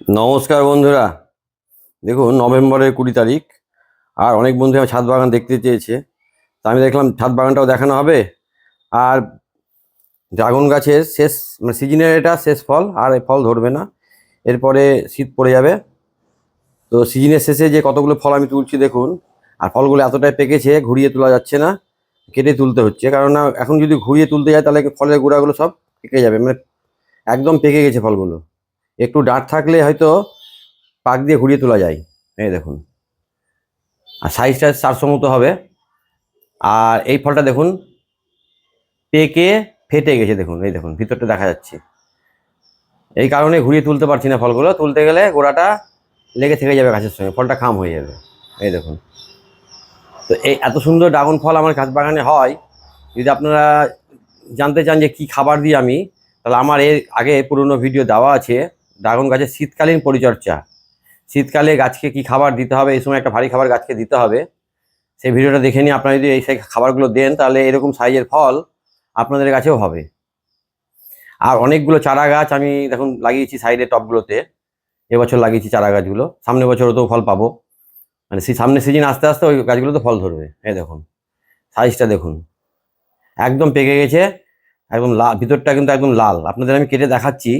নমস্কার বন্ধুরা। দেখুন, নভেম্বরের কুড়ি তারিখ, আর অনেক বন্ধু আমার ছাদ বাগান দেখতে চেয়েছে। তা আমি দেখলাম ছাদ বাগানটাও দেখানো হবে। আর ড্রাগন গাছের শেষ মানে সিজনের এটা শেষ ফল, আর এই ফল ধরবে না। এরপরে শীত পড়ে যাবে। তো সিজনের শেষে যে কতগুলো ফল আমি তুলছি দেখুন, আর ফলগুলো এতটাই পেকেছে, ঘুরিয়ে তোলা যাচ্ছে না, কেটে তুলতে হচ্ছে। কারণ এখন যদি ঘুরিয়ে তুলতে যায় তাহলে ফলের গোড়াগুলো সব পেকে যাবে। মানে একদম পেকে গেছে ফলগুলো। একটু ডাঁট থাকলে হয়তো পাক দিয়ে ঘুরিয়ে তোলা যায়। এই দেখুন। আর সাইজটা চারশো মতো হবে। আর এই ফলটা দেখুন, পেকে ফেটে গেছে দেখুন। এই দেখুন, ভিতরটা দেখা যাচ্ছে। এই কারণে ঘুরিয়ে তুলতে পারছি না ফলগুলো। তুলতে গেলে গোড়াটা লেগে থেকে যাবে গাছের সঙ্গে, ফলটা খাম হয়ে যাবে। এই দেখুন। তো এই এত সুন্দর ড্রাগন ফল আমার গাছ বাগানে হয়। যদি আপনারা জানতে চান যে কি খাবার দিই আমি, তাহলে আমার এর আগে পুরনো ভিডিও দেওয়া আছে। ড্রাগন গাছের শীতকালীন পরিচর্যা। শীতকালে গাছকে কি খাবার দিতে হবে? এই সময় একটা ভারী খাবার গাছকে দিতে হবে। সেই ভিডিওটা দেখে নিয়ে আপনারা যদি এই সেই খাবারগুলো দেন, তাহলে এরকম সাইজের ফল আপনাদের গাছেও হবে। আর অনেকগুলো চারা গাছ আমি দেখুন লাগিয়েছি সাইডে টপগুলোতে। এবছর লাগিয়েছি চারা গাছগুলো। সামনে বছর তো ফল পাবো। মানে সেই সামনে সিজন আস্তে আস্তে ওই গাছগুলোতে ফল ধরবে। এই দেখুন, সাইজটা দেখুন। একদম পেকে গেছে, একদম লাল ভিতরটা কিন্তু একদম লাল। আপনাদের আমি কেটে দেখাচ্ছি।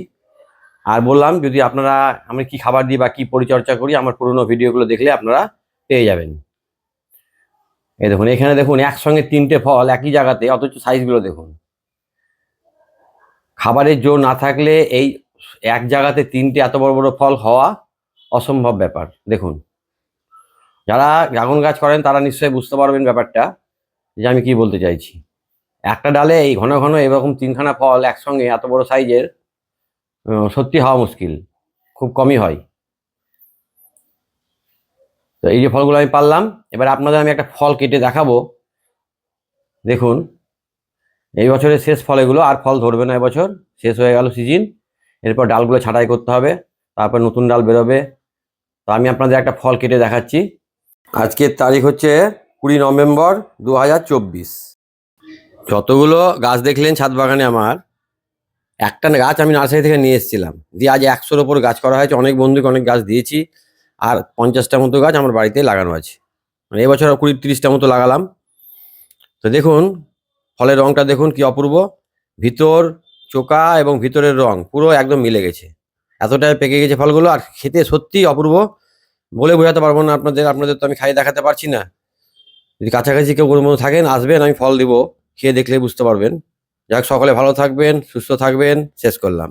আর বললাম, যদি আপনারা আমি কি খাবার দিই বা কি পরিচর্যা করি, আমার পুরোনো ভিডিওগুলো দেখলে আপনারা পেয়ে যাবেন। এই দেখুন, এখানে দেখুন, একসঙ্গে তিনটে ফল একই জায়গাতে, অথচ সাইজগুলো দেখুন। খাবারের জোর না থাকলে এই এক জায়গাতে তিনটে এত বড় বড় ফল হওয়া অসম্ভব ব্যাপার। দেখুন, যারা ড্রাগন গাছ করেন, তারা নিশ্চয়ই বুঝতে পারবেন ব্যাপারটা, যে আমি কি বলতে চাইছি। একটা ডালে এই ঘন ঘন এরকম তিনখানা ফল একসঙ্গে এত বড় সাইজের সত্যি হওয়া মুশকিল, খুব কমই হয়। তো এই যে ফলগুলো আমি পারলাম, এবার আপনাদের আমি একটা ফল কেটে দেখাবো। দেখুন, এই বছরের শেষ ফল এগুলো, আর ফল ধরবে না এবছর, শেষ হয়ে গেল সিজন। এরপর ডালগুলো ছাঁটাই করতে হবে, তারপর নতুন ডাল বেরোবে। তো আমি আপনাদের একটা ফল কেটে দেখাচ্ছি। আজকের তারিখ হচ্ছে কুড়ি নভেম্বর দু হাজার চব্বিশ। যতগুলো গাছ দেখলেন ছাদ বাগানে আমার একটা গাছ আমি নার্সারি থেকে নিয়ে এসেছিলাম। দিয়ে আজ একশোর ওপর গাছ করা হয়েছে, অনেক বন্ধুকে অনেক গাছ দিয়েছি আর পঞ্চাশটা মতো গাছ আমার বাড়িতে লাগানো আছে। মানে এবছর কুড়ি তিরিশটা মতো লাগালাম। তো দেখুন, ফলের রংটা দেখুন কি অপূর্ব। ভিতর চোকা এবং ভিতরের রং পুরো একদম মিলে গেছে। এতটাই পেকে গেছে ফলগুলো আর খেতে সত্যি অপূর্ব। বলে বোঝাতে পারব না আপনাদের আপনাদের তো আমি খাইয়ে দেখাতে পারছি না। যদি কাছাকাছি কেউ কোনো মতো থাকেন, আসবেন, আমি ফল দিব, খেয়ে দেখলে বুঝতে পারবেন। যাক সকলে ভালো থাকবেন সুস্থ থাকবেন শেষ করলাম।